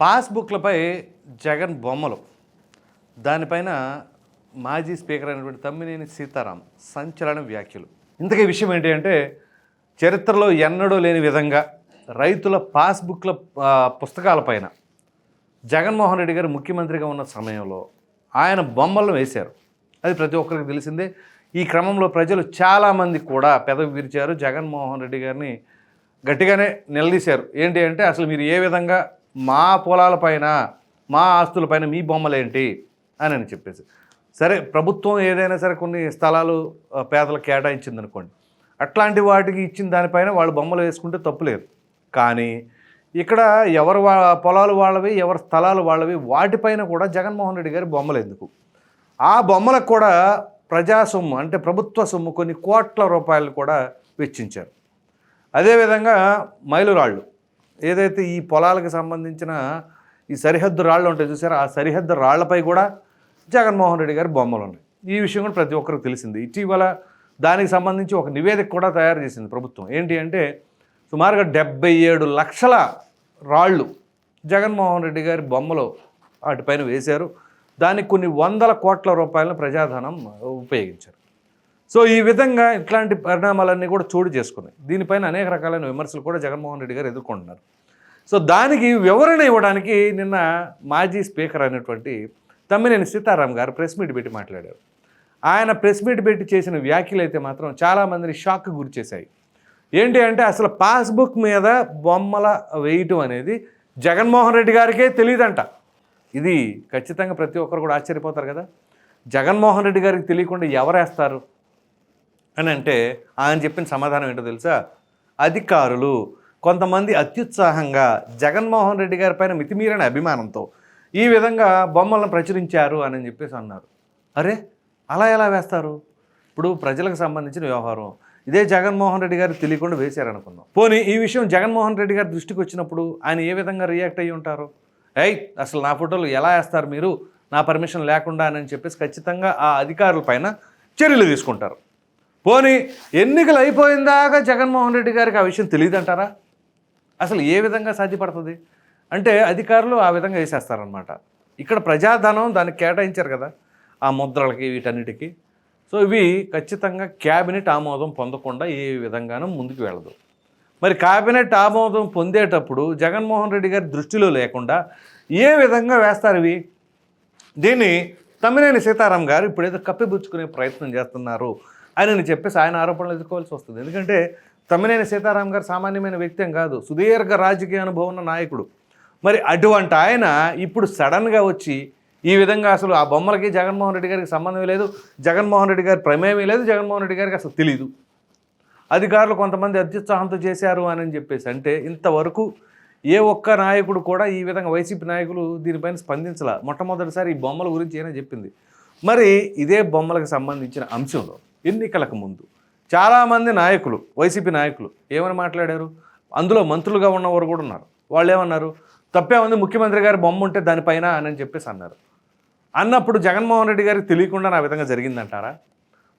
పాస్బుక్లపై జగన్ బొమ్మలు. దానిపైన మాజీ స్పీకర్ అయినటువంటి తమ్మినేని సీతారాం సంచలన వ్యాఖ్యలు. ఇంతకీ విషయం ఏంటి అంటే చరిత్రలో ఎన్నడూ లేని విధంగా రైతుల పాస్బుక్ల పుస్తకాలపైన జగన్మోహన్ రెడ్డి గారు ముఖ్యమంత్రిగా ఉన్న సమయంలో ఆయన బొమ్మలను వేశారు. అది ప్రతి ఒక్కరికి తెలిసిందే. ఈ క్రమంలో ప్రజలు చాలామంది కూడా పెదవి విరిచారు. జగన్మోహన్ రెడ్డి గారిని గట్టిగానే నిలదీశారు. ఏంటి అంటే అసలు మీరు ఏ విధంగా మా పొలాలపైన మా ఆస్తులపైన మీ బొమ్మలేంటి అని అని చెప్పేసి. సరే ప్రభుత్వం ఏదైనా సరే కొన్ని స్థలాలు పేదలకు కేటాయించింది అనుకోండి అట్లాంటి వాటికి ఇచ్చిన దానిపైన వాళ్ళు బొమ్మలు వేసుకుంటే తప్పులేదు కానీ ఇక్కడ ఎవరు వా పొలాలు వాళ్ళవి ఎవరి స్థలాలు వాళ్ళవి వాటిపైన కూడా జగన్మోహన్ రెడ్డి గారి బొమ్మలు ఎందుకు? ఆ బొమ్మలకు కూడా ప్రజా సొమ్ము అంటే ప్రభుత్వ సొమ్ము కొన్ని కోట్ల రూపాయలు కూడా వెచ్చించారు. అదేవిధంగా మైలురాళ్ళు. ఏదైతే ఈ పొలాలకు సంబంధించిన ఈ సరిహద్దు రాళ్ళు ఉంటాయి చూసారా? ఆ సరిహద్దు రాళ్ళపై కూడా జగన్మోహన్ రెడ్డి గారి బొమ్మలు ఉన్నాయి. ఈ విషయం కూడా ప్రతి ఒక్కరికి తెలిసింది. ఇటీవల దానికి సంబంధించి ఒక నివేదిక కూడా తయారు చేసింది ప్రభుత్వం. ఏంటి అంటే సుమారుగా డెబ్బై ఏడు లక్షల రాళ్ళు జగన్మోహన్ రెడ్డి గారి బొమ్మలు వాటిపైన వేశారు. దానికి కొన్ని వందల కోట్ల రూపాయలను ప్రజాధనం ఉపయోగించారు. సో ఈ విధంగా ఇట్లాంటి పరిణామాలన్నీ కూడా చోటు చేసుకున్నాయి. దీనిపైన అనేక రకాలైన విమర్శలు కూడా జగన్మోహన్ రెడ్డి గారు ఎదుర్కొంటున్నారు. సో దానికి వివరణ ఇవ్వడానికి నిన్న మాజీ స్పీకర్ అయినటువంటి తమ్మినేని సీతారాం గారు ప్రెస్ మీట్ పెట్టి మాట్లాడారు. ఆయన ప్రెస్ మీట్ పెట్టి చేసిన వ్యాఖ్యలు అయితే మాత్రం చాలామందిని షాక్ గురి చేశాయి. ఏంటి అంటే అసలు పాస్బుక్ మీద బొమ్మల వేయటం అనేది జగన్మోహన్ రెడ్డి గారికే తెలియదంట. ఇది ఖచ్చితంగా ప్రతి ఒక్కరు కూడా ఆశ్చర్యపోతారు కదా. జగన్మోహన్ రెడ్డి గారికి తెలియకుండా ఎవరేస్తారు అని అంటే ఆయన చెప్పిన సమాధానం ఏంటో తెలుసా? అధికారులు కొంతమంది అత్యుత్సాహంగా జగన్మోహన్ రెడ్డి గారి పైన మితిమీరని అభిమానంతో ఈ విధంగా బొమ్మలను ప్రచురించారు అని చెప్పేసి అన్నారు. అరే అలా ఎలా వేస్తారు? ఇప్పుడు ప్రజలకు సంబంధించిన వ్యవహారం. ఇదే జగన్మోహన్ రెడ్డి గారు తెలియకుండా వేశారనుకుందాం. పోనీ ఈ విషయం జగన్మోహన్ రెడ్డి గారి దృష్టికి వచ్చినప్పుడు ఆయన ఏ విధంగా రియాక్ట్ అయ్యి ఉంటారు? ఏయ్ అసలు నా ఫోటోలు ఎలా వేస్తారు మీరు? నా పర్మిషన్ లేకుండా అని చెప్పేసి ఖచ్చితంగా ఆ అధికారుల పైన చర్యలు తీసుకుంటారు. పోనీ ఎన్నికలు అయిపోయిందాకా జగన్మోహన్ రెడ్డి గారికి ఆ విషయం తెలియదంటారా అసలు ఏ విధంగా సాధ్యపడుతుంది? అంటే అధికారులు ఆ విధంగా వేసేస్తారనమాట ఇక్కడ ప్రజాధనం దానికి కేటాయించారు కదా ఆ ముద్రలకి వీటన్నిటికీ. సో ఇవి ఖచ్చితంగా క్యాబినెట్ ఆమోదం పొందకుండా ఏ విధంగానూ ముందుకు వెళ్ళదు. మరి క్యాబినెట్ ఆమోదం పొందేటప్పుడు జగన్మోహన్ రెడ్డి గారి దృష్టిలో లేకుండా ఏ విధంగా వేస్తారు ఇవి? దీన్ని తమ్మినేని సీతారాం గారు ఇప్పుడేదో కప్పిపుచ్చుకునే ప్రయత్నం చేస్తున్నారు. ఆయనని చెప్పేసి ఆయన ఆరోపణలు ఎదుర్కోవాల్సి వస్తుంది. ఎందుకంటే తమ్మినేని సీతారాం గారు సామాన్యమైన వ్యక్తి ఏం కాదు సుదీర్ఘ రాజకీయ అనుభవం ఉన్న నాయకుడు. మరి అటువంటి ఆయన ఇప్పుడు సడన్గా వచ్చి ఈ విధంగా అసలు ఆ బొమ్మలకి జగన్మోహన్ రెడ్డి గారికి సంబంధం లేదు జగన్మోహన్ రెడ్డి గారి ప్రమేయమే లేదు జగన్మోహన్ రెడ్డి గారికి అసలు తెలియదు అధికారులు కొంతమంది అత్యుత్సాహంతో చేశారు అని చెప్పేసి అంటే ఇంతవరకు ఏ ఒక్క నాయకుడు కూడా ఈ విధంగా వైసీపీ నాయకులు దీనిపైన స్పందించాల. మొట్టమొదటిసారి ఈ బొమ్మల గురించి ఏమైనా చెప్పింది. మరి ఇదే బొమ్మలకు సంబంధించిన అంశంలో ఎన్నికలకు ముందు. చాలామంది నాయకులు వైసీపీ నాయకులు ఏమని మాట్లాడారు? అందులో మంత్రులుగా ఉన్నవారు కూడా ఉన్నారు. వాళ్ళు ఏమన్నారు తప్పే ఉంది ముఖ్యమంత్రి గారి బొమ్మ ఉంటే దానిపైన అని చెప్పేసి అన్నారు. అన్నప్పుడు జగన్మోహన్ రెడ్డి గారికి తెలియకుండా నా విధంగా జరిగిందంటారా?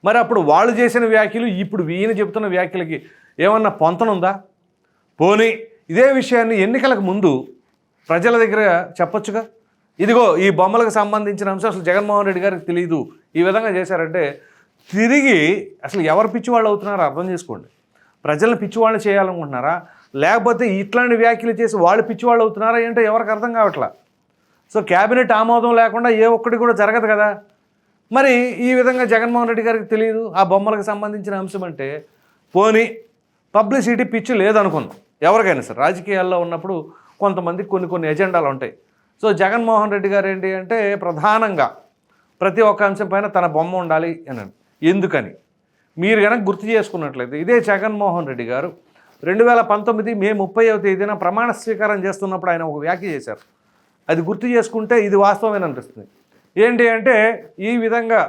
మరి అప్పుడు వాళ్ళు చేసిన వ్యాఖ్యలు ఇప్పుడు ఈయన చెబుతున్న వ్యాఖ్యలకి ఏమన్నా పొంతనుందా? పోనీ ఇదే విషయాన్ని ఎన్నికలకు ముందు ప్రజల దగ్గర చెప్పొచ్చుగా? ఇదిగో ఈ బొమ్మలకు సంబంధించిన అంశం అసలు జగన్మోహన్ రెడ్డి గారికి తెలియదు ఈ విధంగా చేశారంటే తిరిగి అసలు ఎవరు పిచ్చివాళ్ళు అవుతున్నారో అర్థం చేసుకోండి. ప్రజలను పిచ్చివాళ్ళు చేయాలనుకుంటున్నారా? లేకపోతే ఇట్లాంటి వ్యాఖ్యలు చేసి వాళ్ళు పిచ్చివాళ్ళు అవుతున్నారా ఏంటో ఎవరికి అర్థం కావట్లా? సో క్యాబినెట్ ఆమోదం లేకుండా ఏ ఒక్కటి కూడా జరగదు కదా? మరి ఈ విధంగా జగన్మోహన్ రెడ్డి గారికి తెలియదు? ఆ బొమ్మలకు సంబంధించిన అంశం అంటే పోనీ పబ్లిసిటీ పిచ్చి లేదనుకుందాం. ఎవరికైనా సరే. రాజకీయాల్లో ఉన్నప్పుడు కొంతమంది కొన్ని కొన్ని ఎజెండాలు ఉంటాయి. సో జగన్మోహన్ రెడ్డి గారు ఏంటి అంటే ప్రధానంగా ప్రతి ఒక్క అంశం పైన తన బొమ్మ ఉండాలి అని ఎందుకని? మీరు కనుక గుర్తు చేసుకున్నట్లయితే ఇదే జగన్మోహన్ రెడ్డి గారు రెండు వేల పంతొమ్మిది మే ముప్పైవ తేదీన ప్రమాణ స్వీకారం చేస్తున్నప్పుడు ఆయన ఒక వ్యాఖ్య చేశారు. అది గుర్తు చేసుకుంటే ఇది వాస్తవమైన అనిపిస్తుంది. ఏంటి అంటే ఈ విధంగా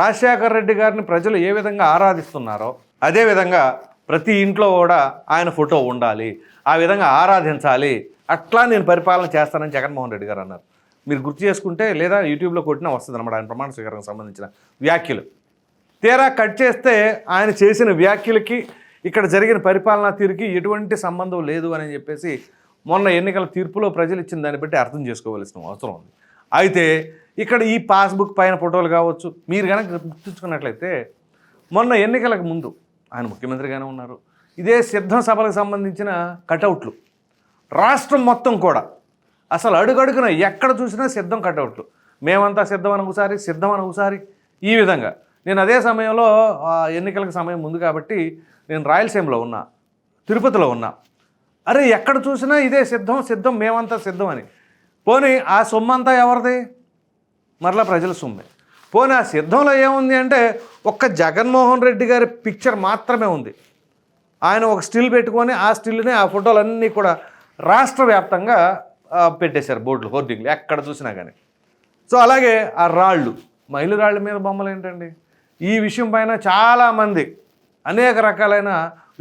రాజశేఖర రెడ్డి గారిని ప్రజలు ఏ విధంగా ఆరాధిస్తున్నారో అదేవిధంగా ప్రతి ఇంట్లో కూడా ఆయన ఫోటో ఉండాలి ఆ విధంగా ఆరాధించాలి అట్లా నేను పరిపాలన చేస్తానని జగన్మోహన్ రెడ్డి గారు అన్నారు. మీరు గుర్తు చేసుకుంటే లేదా యూట్యూబ్లో కొట్టినా వస్తుంది అనమాట ఆయన ప్రమాణ స్వీకారానికి సంబంధించిన వ్యాఖ్యలు. తీరా కట్ చేస్తే ఆయన చేసిన వ్యాఖ్యలకి ఇక్కడ జరిగిన పరిపాలనా తీరుకి ఎటువంటి సంబంధం లేదు అని చెప్పేసి మొన్న ఎన్నికల తీర్పులో ప్రజలు ఇచ్చిన దాన్ని బట్టి అర్థం చేసుకోవాల్సిన అవసరం ఉంది. అయితే ఇక్కడ ఈ పాస్బుక్ పైన ఫోటోలు కావచ్చు. మీరు కనుక గుర్తుంచుకున్నట్లయితే మొన్న ఎన్నికలకు ముందు ఆయన ముఖ్యమంత్రిగానే ఉన్నారు. ఇదే సిద్ధం సభలకు సంబంధించిన కటౌట్లు. రాష్ట్రం మొత్తం కూడా అసలు అడుగడుగున ఎక్కడ చూసినా సిద్ధం కటౌట్లు. మేమంతా సిద్ధం అని ఒకసారి సిద్ధం అని ఒకసారి. ఈ విధంగా నేను అదే సమయంలో ఆ, ఎన్నికలకు సమయం ఉంది కాబట్టి నేను రాయలసీమలో ఉన్నా తిరుపతిలో ఉన్నా. అరే ఎక్కడ చూసినా ఇదే సిద్ధం సిద్ధం మేమంతా సిద్ధం అని. పోనీ ఆ సొమ్ము అంతా ఎవరిది? మరలా ప్రజల సొమ్మే. పోనీ ఆ సిద్ధంలో ఏముంది అంటే ఒక్క జగన్మోహన్ రెడ్డి గారి పిక్చర్ మాత్రమే ఉంది. ఆయన ఒక స్టిల్ పెట్టుకొని ఆ స్టిల్ని ఆ ఫోటోలన్నీ కూడా రాష్ట్ర వ్యాప్తంగా పెట్టేశారు బోర్డులు హోర్డింగ్లు ఎక్కడ చూసినా కానీ సో అలాగే ఆ రాళ్ళు మైలు రాళ్ళ మీద బొమ్మలు ఏంటండి ఈ విషయం పైన చాలామంది అనేక రకాలైన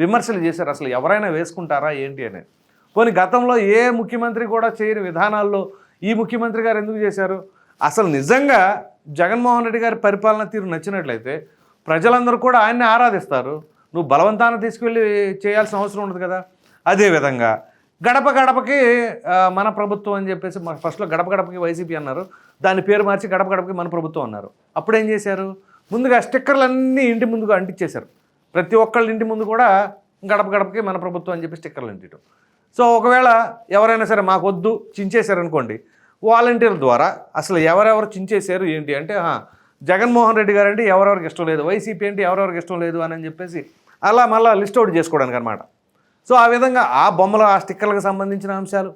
విమర్శలు చేశారు. అసలు ఎవరైనా వేసుకుంటారా ఏంటి అనేది పోనీ గతంలో ఏ ముఖ్యమంత్రి కూడా చేయని విధానాల్లో ఈ ముఖ్యమంత్రి గారు ఎందుకు చేశారు? అసలు నిజంగా జగన్మోహన్ రెడ్డి గారి పరిపాలన తీరు నచ్చినట్లయితే ప్రజలందరూ కూడా ఆయన్ని ఆరాధిస్తారు. నువ్వు బలవంతాన తీసుకువెళ్ళి చేయాల్సిన అవసరం ఉండదు కదా. అదేవిధంగా గడప గడపకి మన ప్రభుత్వం అని చెప్పేసి మన ఫస్ట్లో గడప గడపకి వైసీపీ అన్నారు. దాని పేరు మార్చి గడప గడపకి మన ప్రభుత్వం అన్నారు. అప్పుడు ఏం చేశారు? ముందుగా స్టిక్కర్లన్నీ ఇంటి ముందుగా అంటించేశారు ప్రతి ఒక్కళ్ళ ఇంటి ముందు కూడా గడప గడపకి మన ప్రభుత్వం అని చెప్పి స్టిక్కర్లు అంటించడం సో ఒకవేళ ఎవరైనా సరే మాకు వద్దు చించేశారు అనుకోండి వాలంటీర్ల ద్వారా అసలు ఎవరెవరు చించేశారు ఏంటి అంటే జగన్మోహన్ రెడ్డి గారు అంటే ఎవరెవరికి ఇష్టం లేదు వైసీపీ అంటే ఎవరెవరికి ఇష్టం లేదు అని చెప్పేసి అలా మళ్ళీ లిస్ట్ అవుట్ చేసుకోవడానికి అనమాట సో ఆ విధంగా ఆ బొమ్మలు ఆ స్టిక్కర్లకు సంబంధించిన అంశాలు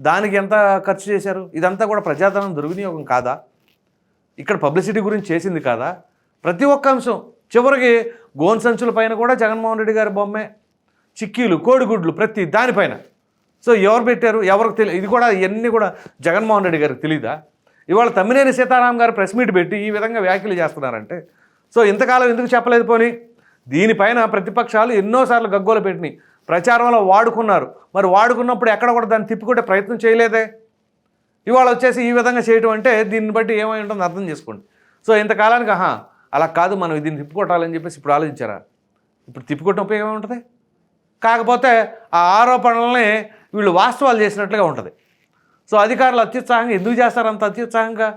దానికి ఎంత ఖర్చు చేశారు ఇదంతా కూడా ప్రజాధనం దుర్వినియోగం కాదా? ఇక్కడ పబ్లిసిటీ గురించి చేసింది కాదా? ప్రతి ఒక్క అంశం. చివరికి గోన్ సంచుల పైన కూడా జగన్మోహన్ రెడ్డి గారి బొమ్మే. చిక్కీలు కోడిగుడ్లు ప్రతి దానిపైన సో ఎవరు పెట్టారు? ఎవరికి తెలియదు ఇది కూడా ఇవన్నీ కూడా జగన్మోహన్ రెడ్డి గారికి తెలీదా? ఇవాళ తమ్మినేని సీతారాం గారు ప్రెస్ మీట్ పెట్టి ఈ విధంగా వ్యాఖ్యలు చేస్తున్నారంటే సో ఇంతకాలం ఎందుకు చెప్పలేదు పోనీ? దీనిపైన ప్రతిపక్షాలు ఎన్నోసార్లు గగ్గోలు పెట్టినాయి. ప్రచారంలో వాడుకున్నారు. మరి వాడుకున్నప్పుడు ఎక్కడ కూడా దాన్ని తిప్పుకుంటే ప్రయత్నం చేయలేదే? ఇవాళ వచ్చేసి ఈ విధంగా చేయటం అంటే దీన్ని బట్టి ఏమై ఉంటుందో అర్థం చేసుకోండి. సో ఇంతకాలానికి ఆహా అలా కాదు మనం దీన్ని తిప్పుకొట్టాలని చెప్పేసి ఇప్పుడు ఆలోచించారా? ఇప్పుడు తిప్పుకొట్టడం ఉపయోగం ఉంటుంది కాకపోతే ఆ ఆరోపణలని వీళ్ళు వాస్తవాలు చేసినట్లుగా ఉంటుంది. సో అధికారులు అత్యుత్సాహంగా ఎందుకు చేస్తారు అంత అత్యుత్సాహంగా?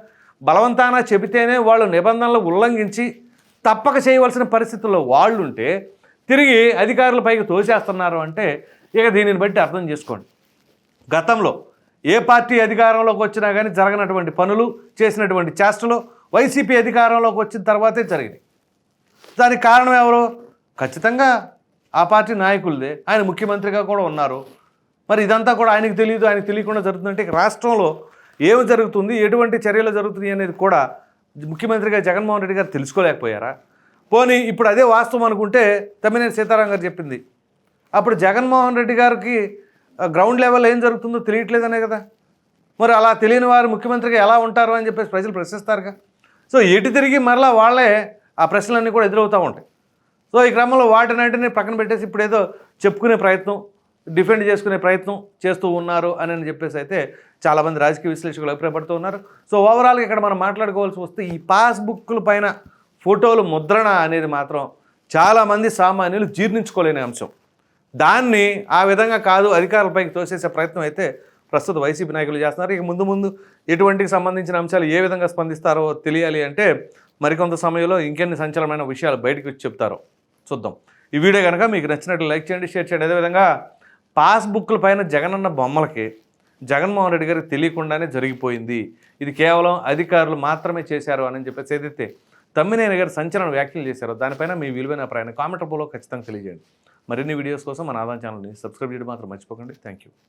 బలవంతాన చెబితేనే వాళ్ళు నిబంధనలు ఉల్లంఘించి తప్పక చేయవలసిన పరిస్థితుల్లో వాళ్ళు ఉంటే తిరిగి అధికారుల పైకి తోసేస్తున్నారు అంటే ఇక దీనిని బట్టి అర్థం చేసుకోండి. గతంలో ఏ పార్టీ అధికారంలోకి వచ్చినా కానీ జరగనటువంటి పనులు చేసినటువంటి చేష్టలు వైసీపీ అధికారంలోకి వచ్చిన తర్వాతే జరిగినాయి దానికి కారణం ఎవరు? ఖచ్చితంగా ఆ పార్టీ నాయకులదే. ఆయన ముఖ్యమంత్రిగా కూడా ఉన్నారు. మరి ఇదంతా కూడా ఆయనకు తెలియదు ఆయనకు తెలియకుండా జరుగుతుందంటే రాష్ట్రంలో ఏమి జరుగుతుంది ఎటువంటి చర్యలు జరుగుతున్నాయి అనేది కూడా ముఖ్యమంత్రిగా జగన్మోహన్ రెడ్డి గారు తెలుసుకోలేకపోయారా? పోనీ ఇప్పుడు అదే వాస్తవం అనుకుంటే తమ్మినేని సీతారాం గారు చెప్పింది. అప్పుడు జగన్మోహన్ రెడ్డి గారికి గ్రౌండ్ లెవెల్ ఏం జరుగుతుందో తెలియట్లేదనే కదా. మరి అలా తెలియని వారు ముఖ్యమంత్రిగా ఎలా ఉంటారు అని చెప్పేసి ప్రజలు ప్రశ్నిస్తారుగా. సో ఎటు తిరిగి మరలా వాళ్ళే ఆ ప్రశ్నలన్నీ కూడా ఎదురవుతూ ఉంటాయి. సో ఈ క్రమంలో వాటినంటిని పక్కన పెట్టేసి ఇప్పుడు ఏదో చెప్పుకునే ప్రయత్నం డిఫెండ్ చేసుకునే ప్రయత్నం చేస్తూ ఉన్నారు అని అని చెప్పేసి అయితే చాలామంది రాజకీయ విశ్లేషకులు అభిప్రాయపడుతూ ఉన్నారు. సో ఓవరాల్గా ఇక్కడ మనం మాట్లాడుకోవాల్సి వస్తే ఈ పాస్బుక్ల పైన ఫోటోలు ముద్రణ అనేది మాత్రం చాలామంది సామాన్యులు జీర్ణించుకోలేని అంశం. దాన్ని ఆ విధంగా కాదు అధికారులపైకి తోసేసే ప్రయత్నం అయితే ప్రస్తుత వైసీపీ నాయకులు చేస్తున్నారు. ఇక ముందు ముందు ఎటువంటికి సంబంధించిన అంశాలు ఏ విధంగా స్పందిస్తారో తెలియాలి అంటే మరికొంత సమయంలో ఇంకెన్ని సంచలనమైన విషయాలు బయటకు వచ్చి చెప్తారో చూద్దాం. ఈ వీడియో కనుక మీకు నచ్చినట్లు లైక్ చేయండి షేర్ చేయండి. అదేవిధంగా పాస్బుక్ల పైన జగనన్న బొమ్మలకి జగన్మోహన్ రెడ్డి గారికి తెలియకుండానే జరిగిపోయింది. ఇది కేవలం అధికారులు మాత్రమే చేశారు అని చెప్పేసి ఏదైతే తమ్మినేని గారు సంచలన వ్యాఖ్యలు చేశారో దానిపైన మీ విలువైన అభిప్రాయాన్ని కామెంట్ రూపంలో ఖచ్చితంగా తెలియజేయండి. మరిన్ని వీడియోస్ కోసం మన ఆదాయం ఛానల్ని సబ్స్క్రైబ్ చేయడం మాత్రం మర్చిపోకండి. Thank you